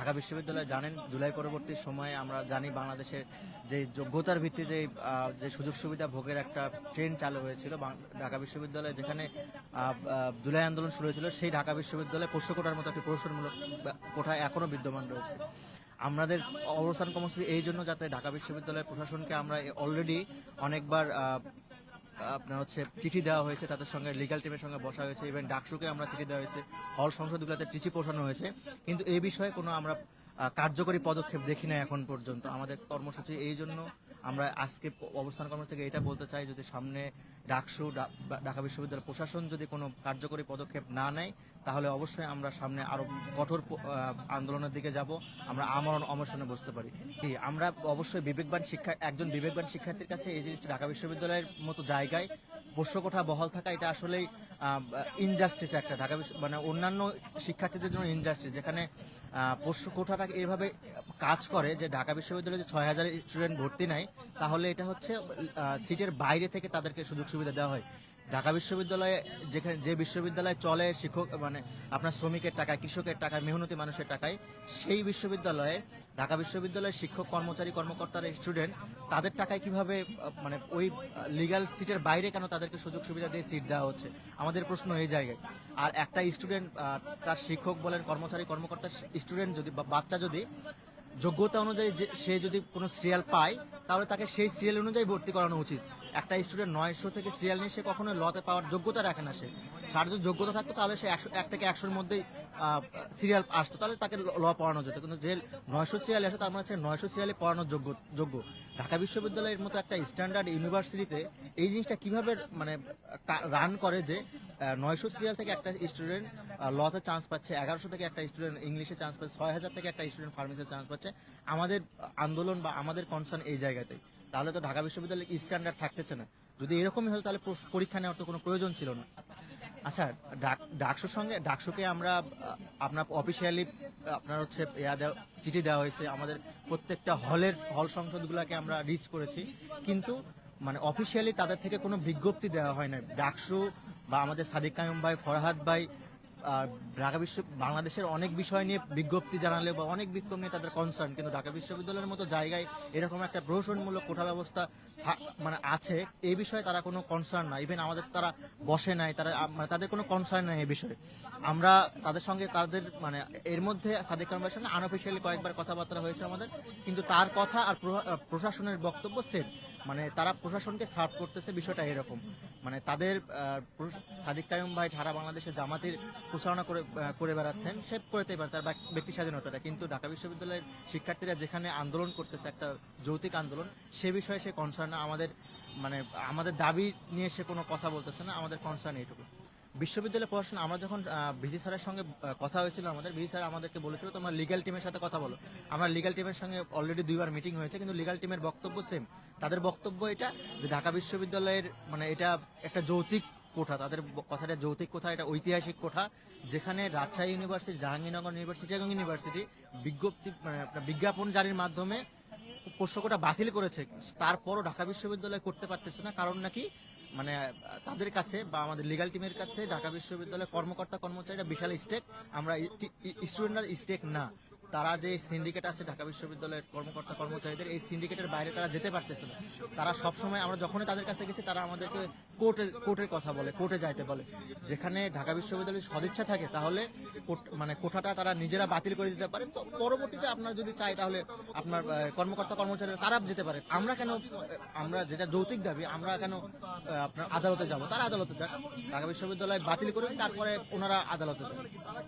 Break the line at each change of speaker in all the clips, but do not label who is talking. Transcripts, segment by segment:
ঢাকা বিশ্ববিদ্যালয় জানেন, জুলাই পরবর্তী সময়ে আমরা জানি বাংলাদেশের যে যোগ্যতার ভিত্তিতে যে সুযোগ সুবিধা ভোগের একটা ট্রেন চালু হয়েছিল ঢাকা বিশ্ববিদ্যালয়ে যেখানে জুলাই আন্দোলন শুরু হয়েছিল, সেই ঢাকা বিশ্ববিদ্যালয়ে পোষ্য কোটার মতো একটি প্রহসনমূলক কোঠা এখনও বিদ্যমান রয়েছে। আমাদের অবস্থান কর্মসূচি এই জন্য যাতে ঢাকা বিশ্ববিদ্যালয়ের প্রশাসনকে আমরা অলরেডি অনেকবার আপনার হচ্ছে চিঠি দেওয়া হয়েছে, তাদের সঙ্গে লিগাল টিমের সঙ্গে বসা হয়েছে ইভেন ডাকসুকে আমরা চিঠি দেওয়া হয়েছে হল সংসদগুলোতে চিঠি পৌঁছানো হয়েছে। কিন্তু এই বিষয়ে কোনো আমরা কার্যকরী পদক্ষেপ দেখি না এখন পর্যন্ত। আমাদের কর্মসূচি এই জন্য আমরা আজকে অবস্থান কর্মসূচি থেকে এটা বলতে চাই, যদি সামনে ডাকসু ঢাকা বিশ্ববিদ্যালয় প্রশাসন যদি কোনো কার্যকরী পদক্ষেপ না নেয়, তাহলে অবশ্যই আমরা সামনে আরও কঠোর আন্দোলনের দিকে যাব, আমরা আমরণ অমর্ষণে বসতে পারি। আমরা অবশ্যই বিবেকবান শিক্ষা, একজন বিবেকবান শিক্ষার্থীর কাছে এই জিনিসটা ঢাকা বিশ্ববিদ্যালয়ের মতো জায়গায় পোষ্য কোঠা বহাল থাকা এটা আসলে ইনজাস্টিস একটা ঢাকা মানে অন্যান্য শিক্ষার্থীদের জন্য ইনজাস্টিস যেখানে পোষ্যকোঠাটা পোষ্য কোঠাটা এভাবে কাজ করে যে ঢাকা বিশ্ববিদ্যালয়ে যে ছয় হাজার স্টুডেন্ট ভর্তি নাই, তাহলে এটা হচ্ছে সিটের বাইরে থেকে তাদেরকে সুযোগ সুবিধা দেওয়া হয়। ঢাকা বিশ্ববিদ্যালয়ে যেখানে, যে বিশ্ববিদ্যালয়ে চলে শিক্ষক মানে আপনার শ্রমিকের টাকায়, কৃষকের টাকায়, মেহনতি মানুষের টাকায়, সেই বিশ্ববিদ্যালয়ে, ঢাকা বিশ্ববিদ্যালয়ের শিক্ষক, কর্মচারী, কর্মকর্তারা স্টুডেন্ট তাদের টাকায় কীভাবে মানে ওই লিগ্যাল সিটের বাইরে কেন তাদেরকে সুযোগ সুবিধা দিয়ে সিট দেওয়া হচ্ছে? আমাদের প্রশ্ন এই জায়গায়। আর একটা স্টুডেন্ট তার শিক্ষক বলেন, কর্মচারী কর্মকর্তা স্টুডেন্ট যদি বা, বাচ্চা যদি যোগ্যতা অনুযায়ী যে সে যদি কোনো সিরিয়াল পায়, তাহলে তাকে সেই সিরিয়াল অনুযায়ী ভর্তি করানো উচিত। একটা স্টুডেন্ট নয়শো থেকে সিরিয়াল নিয়ে সে কখনো লতে পাওয়ার যোগ্যতা রাখে না সে। সার যদি যোগ্যতা থাকতো, তাহলে সে একশো এক থেকে একশোর মধ্যেই সিরিয়াল আসতো। তাহলে তাকে ল পড়ানো যেত। কিন্তু যে নয়শো সিরিয়াল আসে, তার মানে হচ্ছে নয়শো সিরিয়ালে পড়ানোর যোগ্য যোগ্য। ঢাকা বিশ্ববিদ্যালয়ের মতো একটা স্ট্যান্ডার্ড ইউনিভার্সিটিতে এই জিনিসটা কীভাবে মানে রান করে যে নয়শো সিরিয়াল থেকে একটা স্টুডেন্ট লতে চান্স পাচ্ছে, এগারোশো থেকে একটা স্টুডেন্ট ইংলিশে চান্স পাচ্ছে, ছয় হাজার থেকে একটা স্টুডেন্ট ফার্মেসিতে চান্স পাচ্ছে। আমাদের আন্দোলন বা আমাদের কনসার্ন এই জায়গাতেই। তাহলে তো ঢাকা বিশ্ববিদ্যালয়ের স্ট্যান্ডার্ড থাকতেছে না। যদি এরকমই হতো তাহলে পরীক্ষা নেওয়ার তো কোনো প্রয়োজন ছিল না। আচ্ছা ডাক- ডাকসুর সঙ্গে ডাকসুকে আমরা আপনার অফিসিয়ালি আপনার হচ্ছে ইয়া দেওয়া- চিঠি দেওয়া হয়েছে। আমাদের প্রত্যেকটা হলের হল সংসদগুলোকে আমরা রিচ করেছি। কিন্তু মানে অফিসিয়ালি তাদের থেকে কোনো বিজ্ঞপ্তি দেওয়া হয় না ডাকসু বা আমাদের সাদিক কায়ুম ভাই, ফরহাদ ভাই, আর ঢাকা বিশ্ব, বাংলাদেশের অনেক বিষয় নিয়ে বিজ্ঞপ্তি জানালে বা অনেক বিক্ষোভ নিয়ে তাদের কনসার্ন কিন্তু ঢাকা বিশ্ববিদ্যালয়ের মতো জায়গায় এরকম একটা প্রহসনমূলক কোঠা ব্যবস্থা মানে আছে, এই বিষয়ে তারা কোনো কনসার্ন না। ইভেন আমাদের তারা বসে নাই, তারা মানে তাদের কোনো কনসার্ন নাই এই বিষয়ে। আমরা তাদের সঙ্গে তাদের মানে এর মধ্যে সাদিক কামার সঙ্গে আনঅফিসিয়ালি কয়েকবার কথাবার্তা হয়েছে আমাদের, কিন্তু তার কথা আর প্রশা- প্রশাসনের বক্তব্য সেম মানে তারা প্রশাসনকে সার্ভ করতেছে, বিষয়টা এরকম। মানে তাদের সাদিক কায়ুম ভাই সারা বাংলাদেশে জামাতের প্রচারণা করে করে বেড়াচ্ছেন, সে করতেই পারে, তার ব্যক- ব্যক্তি স্বাধীনতাটা। কিন্তু ঢাকা বিশ্ববিদ্যালয়ের শিক্ষার্থীরা যেখানে আন্দোলন করতেছে, একটা যৌতিক আন্দোলন, সে বিষয়ে সে কনসার্ন আমাদের মানে আমাদের দাবি নিয়ে সে কোনো কথা বলতেছে না, আমাদের কনসার্ন এইটুকু। বিশ্ববিদ্যালয় পড়াশোনা, আমরা যখন ভিজি স্যারের সঙ্গে কথা হয়েছিল আমাদের, ভিজি স্যার আমাদেরকে বলেছিল, তোমরা লিগাল টিমের সাথে কথা বলো। আমরা লিগাল টিমের সঙ্গে অলরেডি দুইবার মিটিং হয়েছে, কিন্তু লিগাল টিমের বক্তব্য সেম তাদের বক্তব্য এটা যে ঢাকা বিশ্ববিদ্যালয়ের মানে এটা একটা যৌতিক কোঠা, তাদের কথাটা যৌতিক কোঠা, এটা ঐতিহাসিক কোঠা, যেখানে রাজশাহী ইউনিভার্সিটি, জাহাঙ্গীরনগর ইউনিভার্সিটি এবং ইউনিভার্সিটি বিজ্ঞপ্তি মানে বিজ্ঞাপন জারির মাধ্যমে প্রশ্নটা বাতিল করেছে। তারপরও ঢাকা বিশ্ববিদ্যালয় করতে পারতেছে না, কারণ নাকি মানে তাদের কাছে বা আমাদের লিগাল টিমের কাছে ঢাকা বিশ্ববিদ্যালয়ের কর্মকর্তা কর্মচারীরা বিশাল স্টেক আমরা স্টুডেন্টরা স্টেক না। তারা যে সিন্ডিকেট আছে ঢাকা বিশ্ববিদ্যালয়ের কর্মকর্তা কর্মচারীদের, এই সিন্ডিকেটের বাইরে তারা যেতে পারতেছে না। তারা সবসময় আমরা যখনই তাদের কাছে গেছি, তারা আমাদেরকে কোর্টে কোর্টের কথা বলে কোর্টে যাইতে বলে। যেখানে ঢাকা বিশ্ববিদ্যালয়ের সদিচ্ছা থাকে, তাহলে মানে কোঠাটা তারা নিজেরা বাতিল করে দিতে পারে। তো পরবর্তীতে আপনার যদি চাই, তাহলে আপনার কর্মকর্তা কর্মচারী তারা যেতে পারে। আমরা কেন আমরা যেটা যৌতিক দাবি, আমরা কেন আপনার আদালতে যাব? তারা আদালতে যাক। ঢাকা বিশ্ববিদ্যালয় বাতিল করুন তারপরে ওনারা আদালতে যান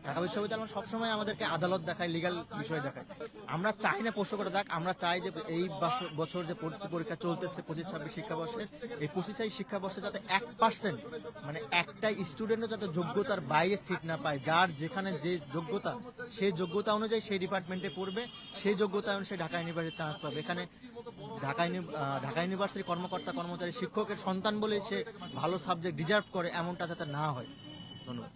ঢাকা বিশ্ববিদ্যালয় সবসময় আমাদেরকে আদালত দেখায় লিগাল বিষয় দেখায়। আমরা চাই না প্রশ্ন করে দেখ আমরা চাই যে এই বছর- যে পরীক্ষা চলতেছে পঁচিশ, ছাব্বিশ শিক্ষাবর্ষের, এই পঁচিশ, ছাব্বিশ শিক্ষাবর্ষে যাতে এক পার্সেন্ট মানে একটা স্টুডেন্টও যাতে যোগ্যতার বাইরে সিট না পায়, যার যেখানে যে যোগ্যতা সেই যোগ্যতা অনুযায়ী সেই ডিপার্টমেন্টে পড়বে সেই যোগ্যতা অনুযায়ী ঢাকা ইউনিভার্সিটি চান্স পাবে। এখানে ঢাকা ঢাকা ইউনিভার্সিটির কর্মকর্তা, কর্মচারী, শিক্ষকের সন্তান বলে সে ভালো সাবজেক্ট ডিজার্ভ করে, এমনটা যাতে না হয়। ধন্যবাদ।